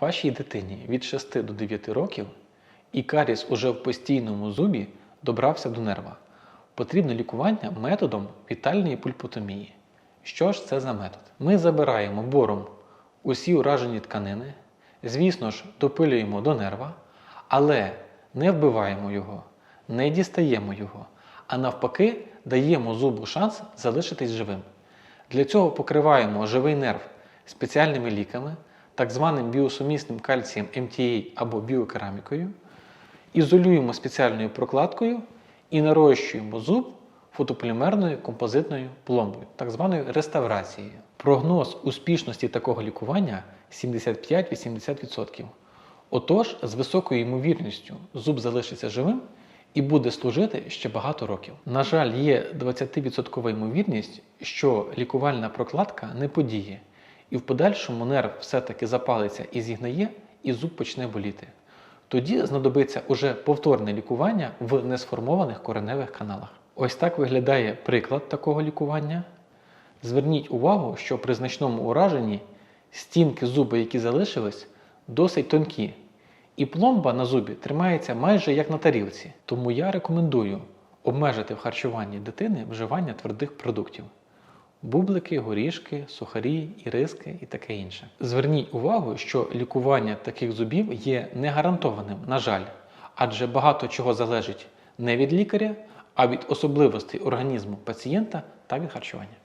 Вашій дитині від 6 до 9 років і каріс уже в постійному зубі добрався до нерва. Потрібне лікування методом вітальної пульпотомії. Що ж це за метод? Ми забираємо бором усі уражені тканини, звісно ж, допилюємо до нерва, але не вбиваємо його, не дістаємо його, а навпаки, даємо зубу шанс залишитись живим. Для цього покриваємо живий нерв спеціальними ліками, так званим біосумісним кальцієм MTA або біокерамікою, ізолюємо спеціальною прокладкою і нарощуємо зуб фотополімерною композитною пломбою, так званою реставрацією. Прогноз успішності такого лікування 75-80%. Отож, з високою ймовірністю зуб залишиться живим і буде служити ще багато років. На жаль, є 20% ймовірність, що лікувальна прокладка не подіє, і в подальшому нерв все-таки запалиться і зігнає, і зуб почне боліти. Тоді знадобиться уже повторне лікування в несформованих кореневих каналах. Ось так виглядає приклад такого лікування. Зверніть увагу, що при значному ураженні стінки зуби, які залишились, досить тонкі. І пломба на зубі тримається майже як на тарілці. Тому я рекомендую обмежити в харчуванні дитини вживання твердих продуктів: бублики, горішки, сухарі, іриски і таке інше. Зверніть увагу, що лікування таких зубів є не гарантованим, на жаль, адже багато чого залежить не від лікаря, а від особливостей організму пацієнта та від харчування.